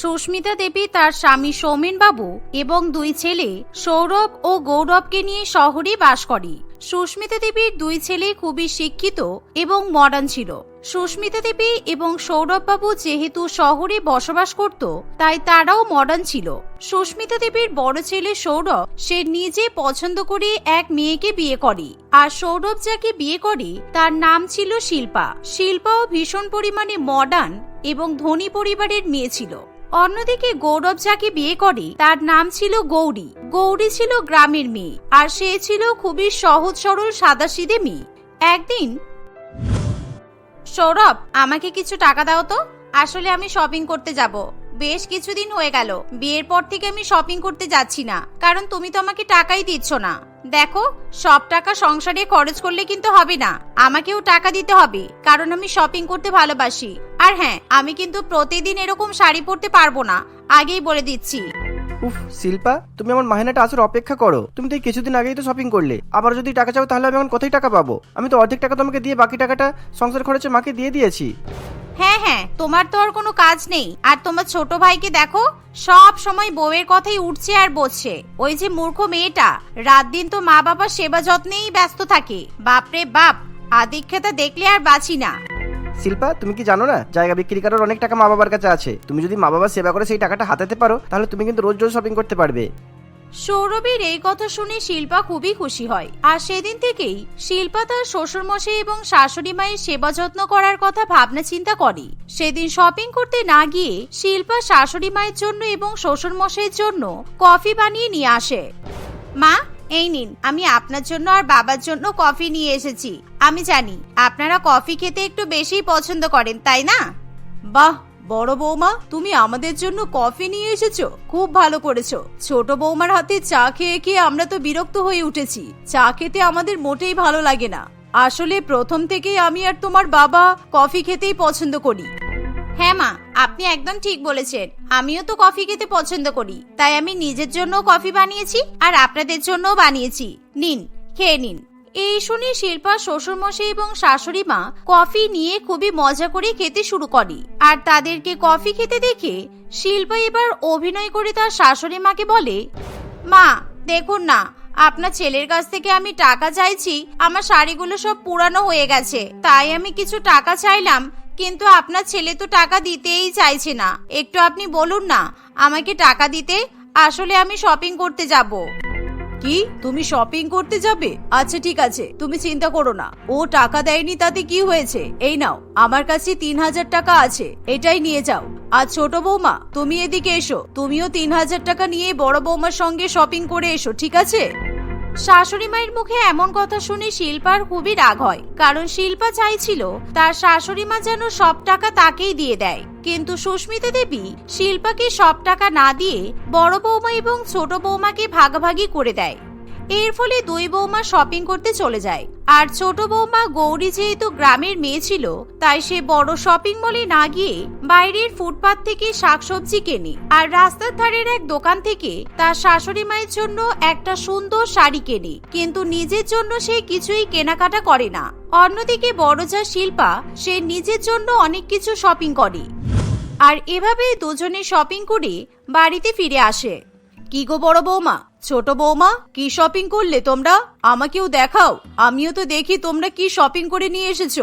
সুস্মিতা দেবী তার স্বামী সৌমেন বাবু এবং দুই ছেলে সৌরভ ও গৌরবকে নিয়ে শহরে বাস করে। সুস্মিতা দেবীর দুই ছেলে খুবই শিক্ষিত এবং মডার্ন ছিল। সুস্মিতা দেবী এবং সৌরভ বাবু যেহেতু শহরে বসবাস করত, তাই তারাও মডার্ন ছিল। সুস্মিতা দেবীর বড় ছেলে সৌরভ, সে নিজে পছন্দ করে এক মেয়েকে বিয়ে করে। আর সৌরভ যাকে বিয়ে করে, তার নাম ছিল শিল্পা। শিল্পাও ভীষণ পরিমাণে মডার্ন এবং ধনী পরিবারের মেয়ে ছিল। অন্যদিকে গৌরব যাকে বিয়ে করে, তার নাম ছিল গৌরী। গৌরী ছিল গ্রামের মেয়ে, আর সে ছিল খুবই সহজ, সরল, সাদাসিধে মেয়ে। একদিন, সৌরভ, আমাকে কিছু টাকা দাও তো। আসলে আমি শপিং করতে যাব। বেশ কিছুদিন হয়ে গেল। বিয়ের পর থেকে আমি শপিং করতে যাচ্ছি না। কারণ তুমি তো আমাকে টাকাই দিচ্ছ না। দেখো, সব টাকা সংসারে খরচ করলে কিন্তু হবে না। আমাকেও টাকা দিতে হবে, কারণ আমি শপিং করতে ভালোবাসি। আর হ্যাঁ আমি কিন্তু প্রতিদিন এরকম শাড়ি পরতে পারব না, আগেই বলে দিচ্ছি। উফ, শিল্পা, তুমি আমার মাহিনাটা আসার অপেক্ষা করো। তুমি তো কিছুদিন আগেই তো শপিং করলে। আবার যদি টাকা চাও তাহলে আমি এখন কোথায় টাকা পাবো? আমি তো অর্ধেক টাকা তোমাকে দিয়ে বাকি টাকাটা সংসার খরচে মাকে দিয়ে দিয়েছি। হ্যাঁ হ্যাঁ তোমার তো আর কোনো কাজ নেই। আর তোমার ছোট ভাইকে দেখো, সব সময় বউয়ের কথাই উঠছে আর বসছে। ওই যে মূর্খ মেয়েটা, রাত দিন তো মা বাবার সেবা যত্নেই ব্যস্ত থাকে। বাপরে বাপ, আদিক্ষেতা দেখলে আর বাঁচি না। শিল্পা, তুমি কি জানো না, জায়গা বিক্রি করার অনেক টাকা মা বাবার কাছে আছে। তুমি যদি মা বাবার সেবা করে সেই টাকাটা হাতাতে পারো, তাহলে তুমি কিন্তু রোজ রোজ শপিং করতে পারবে। সৌরভীর এই কথা শুনে শিল্পা খুবই খুশি হয়। আর সেদিন থেকেই শিল্পা তার শ্বশুরমশাই এবং শাশুড়ি মায়ের সেবা যত্ন করার কথা ভাবনা চিন্তা করে। সেদিন শপিং করতে না গিয়ে শিল্পা শাশুড়ি মায়ের জন্য এবং শ্বশুরমশাইয়ের জন্য কফি বানিয়ে নিয়ে আসে। মা এই নিন, আমি আপনার জন্য আর বাবার জন্য কফি নিয়ে এসেছি। আমি জানি, আপনারা কফি খেতে একটু বেশি পছন্দ করেন, তাই না? বাহ, বড় বৌমা, তুমি আমাদের জন্য কফি নিয়ে এসেছ, খুব ভালো করেছ। ছোট বৌমার হাতে চা খেয়ে খেয়ে আমরা তো বিরক্ত হয়ে উঠেছি, চা খেতে আমাদের মোটেই ভালো লাগে না। আসলে প্রথম থেকেই আমি আর তোমার বাবা কফি খেতেই পছন্দ করি। হ্যাঁ মা, আপনি একদম ঠিক বলেছেন। আমিও তো কফি খেতে পছন্দ করি। তাই আমি নিজের জন্য কফি বানিয়েছি আর আপনাদের জন্যও বানিয়েছি। নিন, খেয়ে নিন। এই শুনে শিল্পা, শ্বশুরমশাই এবং শাশুড়ি মা কফি নিয়ে খুবই মজা করে খেতে শুরু করে। আর তাদেরকে কফি খেতে দেখে শিল্পা এবার অভিনয় করে তার শাশুড়ি মাকে বলে, মা, দেখুন না, আপনার ছেলের কাছ থেকে আমি টাকা চাইছি, আমার শাড়িগুলো সব পুরানো হয়ে গেছে, তাই আমি কিছু টাকা চাইলাম কিন্তু আপনার ছেলে তো টাকা দিতেই চাইছে না। একটু আপনি বলুন না, আমাকে টাকা দিতে? আসলে আমি শপিং করতে যাব। কি? তুমি শপিং করতে যাবে? আচ্ছা ঠিক আছে, তুমি চিন্তা করো না। ও টাকা দেয়নি, তাতে কি হয়েছে? এই নাও, আমার কাছে তিন হাজার টাকা আছে, এটাই নিয়ে যাও। আর ছোট বৌমা, তুমি এদিকে এসো। তুমিও তিন হাজার টাকা নিয়ে বড় বৌমার সঙ্গে শপিং করে এসো, ঠিক আছে? শাশুড়ি মায়ের মুখে এমন কথা শুনে শিল্পার খুবই রাগ হয়। কারণ শিল্পা চাইছিল তার শাশুড়ি মা যেন সব টাকা তাকেই দিয়ে দেয়। কিন্তু সুস্মিতা দেবী শিল্পাকে সব টাকা না দিয়ে বড় বৌমা এবং ছোট বৌমাকে ভাগাভাগি করে দেয়। এর ফলে দুই বৌমা শপিং করতে চলে যায়। আর ছোট বৌমা গৌরী যেহেতু গ্রামের মেয়ে ছিল, তাই সে বড় শপিং মলে না গিয়ে বাইরের ফুটপাত থেকে শাকসবজি কেনে। আর রাস্তার ধারের এক দোকান থেকে তার শাশুড়ি মায়ের জন্য একটা সুন্দর শাড়ি কেনে। কিন্তু নিজের জন্য সে কিছুই কেনাকাটা করে না। অন্যদিকে বড় যা শিল্পা, সে নিজের জন্য অনেক কিছু শপিং করে। আর এভাবেই দুজনে শপিং করে বাড়িতে ফিরে আসে। কি গো বড় বৌমা? ছোট বৌমা, কি শপিং করলে তোমরা? আমাকেও দেখাও। আমিও তো দেখি তোমরা কি শপিং করে নিয়ে এসেছ।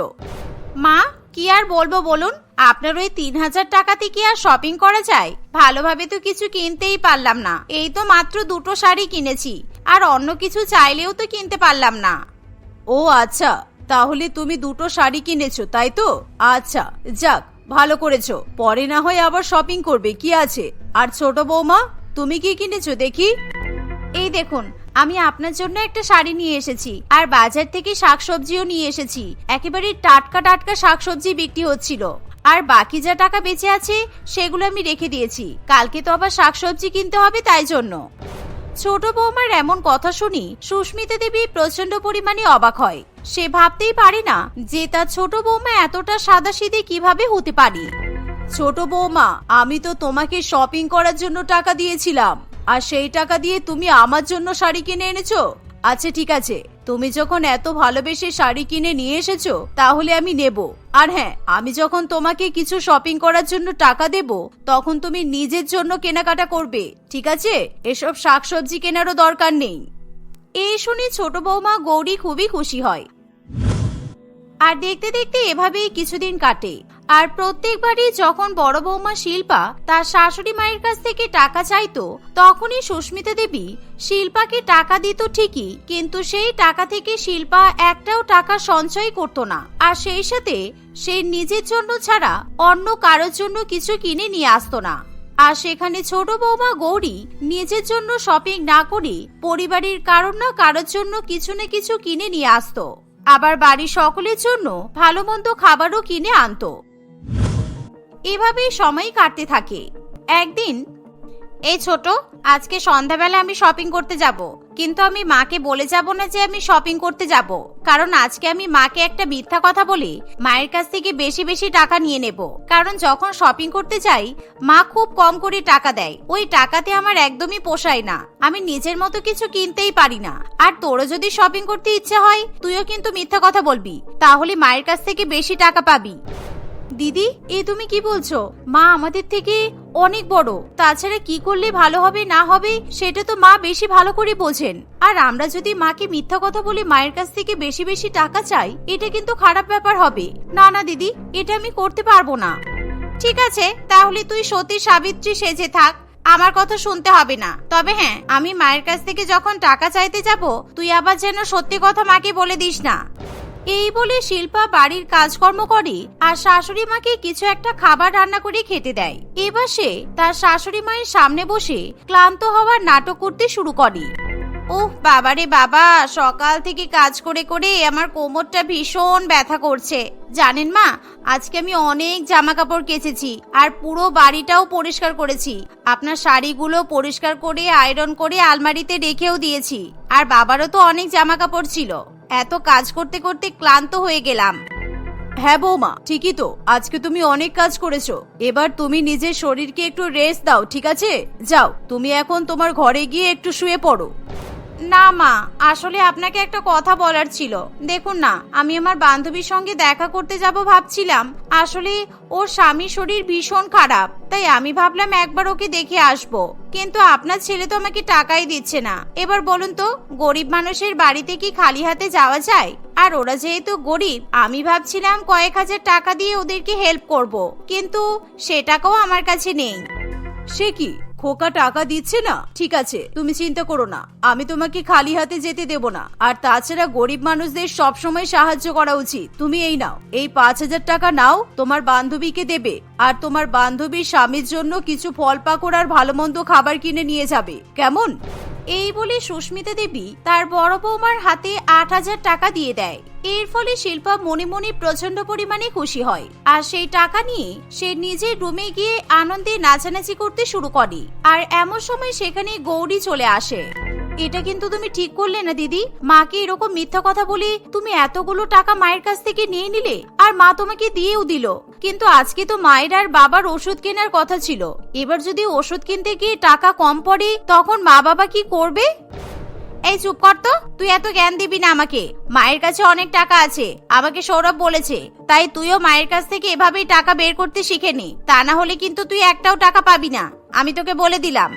মা, কি আর বলব বলুন? আপনার ওই তিন হাজার টাকাতে কি আর শপিং করা যায়? ভালোভাবে তো কিছু কিনতেই পারলাম না। এই তো মাত্র দুটো শাড়ি কিনেছি। আর অন্য কিছু চাইলেও তো কিনতে পারলাম না। ও আচ্ছা তাহলে তুমি দুটো শাড়ি কিনেছো, তাই তো? আচ্ছা যাক, ভালো করেছ। পরে না হয় আবার শপিং করবে, কি আছে? আর ছোট বৌমা, তুমি কি কিনেছো দেখি? এই দেখুন, আমি আপনার জন্য একটা শাড়ি নিয়ে এসেছি, আর বাজার থেকে শাকসবজিও নিয়ে এসেছি। একেবারে টাটকা টাটকা শাকসবজি বিক্রি হচ্ছিল। আর বাকি যা টাকা বেঁচে আছে, সেগুলো আমি রেখে দিয়েছি। কালকে তো আবার শাকসবজি কিনতে হবে তাই জন্য। ছোট বৌমার এমন কথা শুনি সুস্মিতা দেবী প্রচণ্ড পরিমাণে অবাক হয়। সে ভাবতেই পারে না যে তার ছোট বৌমা এতটা সাদাসিধে কীভাবে হতে পারে। ছোট বৌমা, আমি তো তোমাকে শপিং করার জন্য টাকা দিয়েছিলাম। আর সেই টাকা দিয়ে তুমি আমার জন্য শাড়ি কিনে এনেছো? আচ্ছা ঠিক আছে। তুমি যখন এত ভালোবেসে শাড়ি কিনে নিয়ে এসেছ, তাহলে আমি নেব। আর হ্যাঁ আমি যখন তোমাকে কিছু শপিং করার জন্য টাকা দেব, তখন তুমি নিজের জন্য কেনাকাটা করবে, ঠিক আছে? এসব শাকসবজি কেনারও দরকার নেই। এই শুনে ছোট বৌমা গৌরী খুবই খুশি হয়। আর দেখতে দেখতে এভাবেই কিছুদিন কাটে। আর প্রত্যেকবারই যখন বড় বৌমা শিল্পা তার শাশুড়ি মায়ের কাছ থেকে টাকা চাইতো, তখনই সুস্মিতা দেবী শিল্পাকে টাকা দিত ঠিকই, কিন্তু সেই টাকা থেকে শিল্পা একটাও টাকা সঞ্চয় করত না। আর সেই সাথে সে নিজের জন্য ছাড়া অন্য কারোর জন্য কিছু কিনে নিয়ে আসতো না। আর সেখানে ছোট বৌমা গৌরী নিজের জন্য শপিং না করে পরিবারের কারণ না কারোর জন্য কিছু না কিছু কিনে নিয়ে আসতো। আবার বাড়ির সকলের জন্য ভালো মন্দ খাবারও কিনে আনতো। এভাবেই সময় কাটতে থাকে। একদিন, এই ছোট, আজকে সন্ধ্যাবেলা আমি শপিং করতে যাব। কিন্তু আমি মাকে বলে যাব না যে আমি শপিং করতে যাব। কারণ আজকে আমি মাকে একটা মিথ্যা কথা বলি, মায়ের কাছ থেকে বেশি বেশি টাকা নিয়ে নেব। কারণ যখন শপিং করতে যাই, মা খুব কম করে টাকা দেয়। ওই টাকাতে আমার একদমই পোষায় না। আমি নিজের মতো কিছু কিনতেই পারি না। আর তোরও যদি শপিং করতে ইচ্ছে হয়, তুইও কিন্তু মিথ্যা কথা বলবি। তাহলে মায়ের কাছ থেকে বেশি টাকা পাবি। দিদি, এ তুমি কি বলছো? মা আমাদের থেকে অনেক বড়। তাছাড়া কি করলে ভালো হবে, না হবে, সেটা তো মা বেশি ভালো করে বোঝেন। আর আমরা যদি মাকে মিথ্যা কথা বলে মায়ের কাছ থেকে বেশি বেশি টাকা চাই, এটা কিন্তু খারাপ ব্যাপার হবে। না না, দিদি, এটা আমি করতে পারব না। ঠিক আছে, তাহলে তুই সতী সাবিত্রী সেজে থাক। আমার কথা শুনতে হবে না। তবে হ্যাঁ আমি মায়ের কাছ থেকে যখন টাকা চাইতে যাব, তুই আবার যেন সত্যি কথা মাকে বলে দিস না। এই বলে শিল্পা বাড়ির কাজকর্ম করে আর শাশুড়ি মাকে কিছু একটা খাবার রান্না করে খেতে দেয়। এবার সে তার শাশুড়ি মায়ের সামনে বসে ক্লান্ত হওয়ার নাটক করতে শুরু করে। ওহ, বাবারে বাবা, সকাল থেকে কাজ করে করে আমার কোমরটা ভীষণ ব্যথা করছে। জানেন মা, আজকে আমি অনেক জামা কাপড় কেচেছি আর পুরো বাড়িটাও পরিষ্কার করেছি। আপনার শাড়িগুলো পরিষ্কার করে, আয়রন করে আলমারিতে রেখেও দিয়েছি। আর বাবারও তো অনেক জামা কাপড় ছিল। এত কাজ করতে করতে ক্লান্ত হয়ে গেলাম। হ্যাঁ বৌমা, ঠিকই তো। আজকে তুমি অনেক কাজ করেছ। এবার তুমি নিজের শরীরকে একটু রেস্ট দাও, ঠিক আছে? যাও, তুমি এখন তোমার ঘরে গিয়ে একটু শুয়ে পড়ো। না, মা, আসলে আপনাকে একটা কথা বলার ছিল। দেখুন না, আমি আমার বান্ধবীর সঙ্গে দেখা করতে যাব ভাবছিলাম। আসলে ওর স্বামীর শরীর ভীষণ খারাপ, তাই আমি ভাবলাম একবার ওকে দেখে আসব। কিন্তু আপনার ছেলে তো আমাকে টাকাই দিচ্ছে না। এবার বলুন তো, গরিব মানুষের বাড়িতে কি খালি হাতে যাওয়া যায়? আর ওরা যেহেতু গরিব, আমি ভাবছিলাম কয়েক হাজার টাকা দিয়ে ওদেরকে হেল্প করব। কিন্তু সে টাকাও আমার কাছে নেই। সে কি? খোকা টাকা দিচ্ছে না? ঠিক আছে, তুমি চিন্তা করো না। আমি তোমাকে খালি হাতে যেতে দেব না। আর তাছাড়া গরিব মানুষদের সবসময় সাহায্য করা উচিত। তুমি এই নাও। এই পাঁচ হাজার টাকা নাও, তোমার বান্ধবীকে দেবে। আর তোমার বান্ধবীর স্বামীর জন্য কিছু ফল পাকড় আর ভালো মন্দ খাবার কিনে নিয়ে যাবে। কেমন? এই বলে সুস্মিতা দেবী তার বড় বৌমার হাতে আট হাজার টাকা দিয়ে দেয়। এর ফলে শিল্পা মনে মনে প্রচণ্ড পরিমাণে খুশি হয়। আর সেই টাকা নিয়ে সে নিজের রুমে গিয়ে আনন্দে নাচানাচি করতে শুরু করে। আর এমন সময় সেখানে গৌরী চলে আসে। এটা কিন্তু তুমি ঠিক করলে না, দিদি। মাকে এরকম মিথ্যা কথা বলে তুমি এতগুলো টাকা মায়ের কাছ থেকে নিয়ে নিলে আর মা তোমাকে দিয়েও দিল। কিন্তু আজকে তো মায়ের আর বাবার ওষুধ কেনার কথা ছিল। এবার যদি ওষুধ কিনতে গিয়ে টাকা কম পড়ে, তখন মা বাবা কি করবে? এই চুপ কর তো, তুই এত জ্ঞান দিবি না আমাকে। মায়ের কাছে অনেক টাকা আছে, আমাকে সৌরভ বলেছে। তাই তুইও মায়ের কাছ থেকে এভাবেই টাকা বের করতে শিখে নি। তা না হলে কিন্তু তুই একটাও টাকা পাবি না। আমি তোকে বলে দিলাম।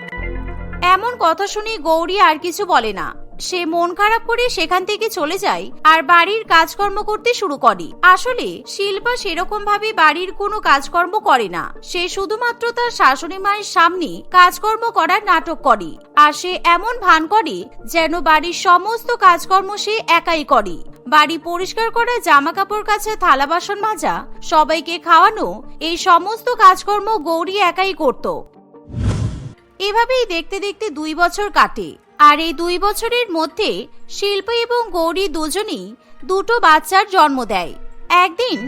এমন কথা শুনে গৌরী আর কিছু বলে না। সে মন খারাপ করে সেখান থেকে চলে যায় আর বাড়ির কাজকর্ম করতে শুরু করে। আসলে শিল্পা সেরকম ভাবে বাড়ির কোনো কাজকর্ম করে না। সে শুধুমাত্র তার শাশুড়ি মায়ের সামনে কাজকর্ম করার নাটক করে। আর সে এমন ভান করে যেন বাড়ির সমস্ত কাজকর্ম সে একাই করে। বাড়ি পরিষ্কার করা জামা কাপড় কাছে থালা বাসন মাজা, সবাইকে খাওয়ানো, এই সমস্ত কাজকর্ম গৌরী একাই করতো। এভাবেই দেখতে দেখতে দুই বছর কাটে। আর এই দুই বছরের মধ্যে শিল্পা এবং গৌরী দুজনেই দুটো বাচ্চার জন্ম দেয়। একদিন,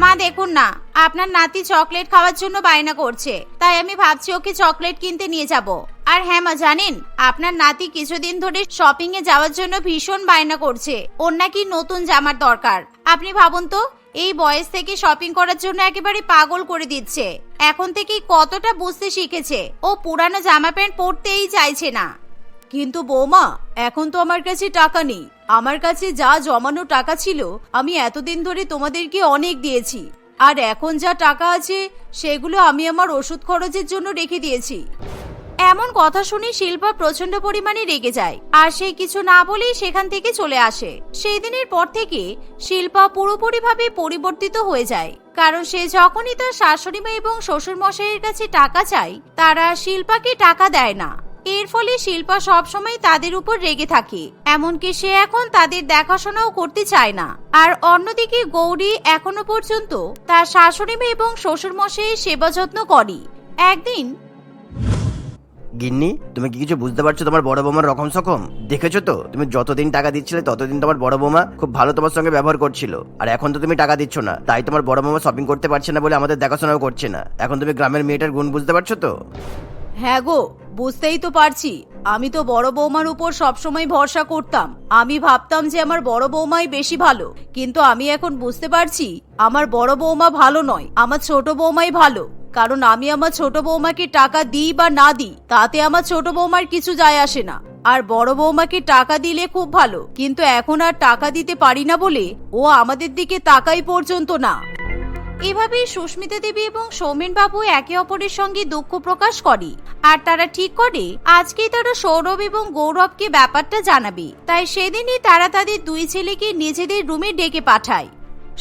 মা, দেখুন না, আপনার নাতি চকলেট খাওয়ার জন্য বায়না করছে, তাই আমি ভাবছি ওকে চকলেট কিনতে নিয়ে যাব। আর হ্যাঁ মা, জানেন, আপনার নাতি কিছুদিন ধরে শপিং এ যাওয়ার জন্য ভীষণ বায়না করছে। ওর নাকি নতুন জামার দরকার। আপনি ভাবুন তো এই বয়স থেকে শপিং করার জন্য একেবারে পাগল করে দিচ্ছে। এখন থেকেই কতটা বুঝতে শিখেছে। ও পুরানো জামা প্যান্ট পরতেই চাইছে না। কিন্তু বৌমা, এখন তো আমার কাছে টাকা নেই। আমার কাছে যা জমানো টাকা ছিল, আমি এতদিন ধরে তোমাদেরকে অনেক দিয়েছি। আর এখন যা টাকা আছে, সেগুলো আমি আমার ওষুধ খরচের জন্য রেখে দিয়েছি। এমন কথা শুনে শিল্পা প্রচণ্ড পরিমাণে রেগে যায়। আর সে কিছু না বলেই সেখান থেকে চলে আসে। সেই দিনের পর থেকে শিল্পা পুরোপুরিভাবে পরিবর্তিত হয়ে যায়। কারণ সে যখনই তার শাশুড়ি মা এবং শ্বশুর মশাইয়ের কাছে টাকা চায়, তারা শিল্পাকে টাকা দেয় না। এর ফলে শিল্পা সবসময় তাদের উপর রেগে থাকে। এমনকি সে এখন তাদের দেখাশোনাও করতে চায় না। আর অন্যদিকে গৌরী এখনও পর্যন্ত তার শাশুড়ি মা এবং শ্বশুর মশাইয়ের সেবা যত্ন করে। একদিন গিন্নি, তুমি কি কিছু বুঝতে পারছ তোমার বড় বৌমার রকম সকম দেখেছ তো? তুমি যতদিন টাকা দিচ্ছিলে, ততদিন তোমার বড় বৌমা খুব ভালো তোমার সঙ্গে ব্যবহার করছিল। আর এখন তো তুমি টাকা দিচ্ছ না। তাই তোমার বড় বৌমা শপিং করতে পারছে না বলে আমাদের দেখাশোনাও করছে না। এখন তুমি গ্রামের মেয়েটার গুণ বুঝতে পারছ তো? হ্যাঁ গো, বুঝতেই তো পারছি। আমি তো বড় বৌমার উপর সবসময় ভরসা করতাম। আমি ভাবতাম যে আমার বড় বৌমাই বেশি ভালো। কিন্তু আমি এখন বুঝতে পারছি, আমার বড় বৌমা ভালো নয়, আমার ছোট বৌমাই ভালো। কারণ আমি আমার ছোট বৌমাকে টাকা দিই বা না দিই, তাতে আমার ছোট বৌমার কিছু যায় আসে না। আর বড় বৌমাকে টাকা দিলে খুব ভালো, কিন্তু এখন আর টাকা দিতে পারি না বলে ও আমাদের দিকে তাকাই পর্যন্ত না। এভাবেই সুস্মিতা দেবী এবং সৌমেন বাবু একে অপরের সঙ্গে দুঃখ প্রকাশ করে। আর তারা ঠিক করে, আজকেই তারা সৌরভ এবং গৌরবকে ব্যাপারটা জানাবে। তাই সেদিনই তারা তাদের দুই ছেলেকে নিজেদের রুমে ডেকে পাঠায়।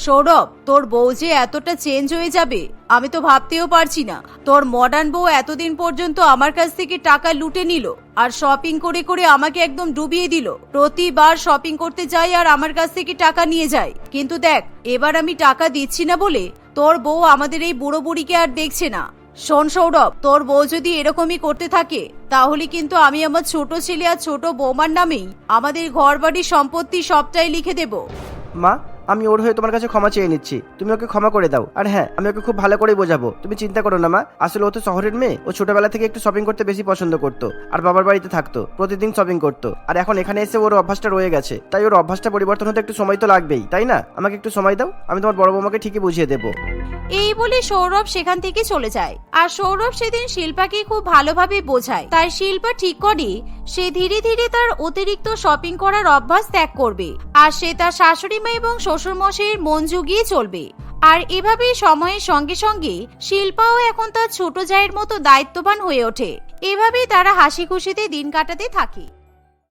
সৌরভ, তোর বউ যে এতটা চেঞ্জ হয়ে যাবে আমি তো ভাবতেও পারছি না। তোর মডার্ন বউ এতদিন পর্যন্ত আমার কাছ থেকে টাকা লুটে নিল আর শপিং করে করে আমাকে একদম ডুবিয়ে দিল। প্রতিবার শপিং করতে যাই আর আমার কাছ থেকে টাকা নিয়ে যায়। কিন্তু দেখ, এবার আমি টাকা দিচ্ছি না বলে তোর বউ আমাদের এই বুড়ো বুড়িকে আর দেখছে না। শোন সৌরভ, তোর বউ যদি এরকমই করতে থাকে, তাহলে কিন্তু আমি আমার ছোট ছেলে আর ছোট বৌমার নামেই আমাদের ঘর বাড়ি সম্পত্তি সবটাই লিখে দেবো। মা আমি ওর হয়ে তোমার কাছে ক্ষমা চেয়ে নিচ্ছি। তুমি ওকে ক্ষমা করে দাও। আর হ্যাঁ আমি ওকে খুব ভালো করেই বোঝাবো। তুমি চিন্তা করো না, মা। আসলে ও তো শহরের মেয়ে। ও ছোটবেলা থেকে একটু শপিং করতে বেশি পছন্দ করতো। আর বাবার বাড়িতে থাকতো। প্রতিদিন শপিং করতো। আর এখন এখানে এসে ওর অভ্যাসটা রয়ে গেছে। তাই ওর অভ্যাসটা পরিবর্তন হতে একটু সময় তো লাগবেই, তাই না? আমাকে একটু সময় দাও। আমি তোমার বড় বৌমাকে ঠিকই বুঝিয়ে দেবো। এই বলে সৌরভ সেখান থেকে চলে যায়। আর সৌরভ সেদিন শিল্পাকে খুব ভালোভাবে বোঝায়। তাই শিল্পা ঠিক করে সে ধীরে ধীরে তার অতিরিক্ত শপিং করার অভ্যাস ত্যাগ করবে। আর সে তার শাশুড়ি মা এবং শ্বশুর মশাইয়ের মন জুগিয়ে চলবে। আর এভাবেই সময়ের সঙ্গে সঙ্গে শিল্পাও এখন তার ছোট জায়ের মতো দায়িত্ববান হয়ে ওঠে। এভাবেই তারা হাসি খুশিতে দিন কাটাতে থাকে।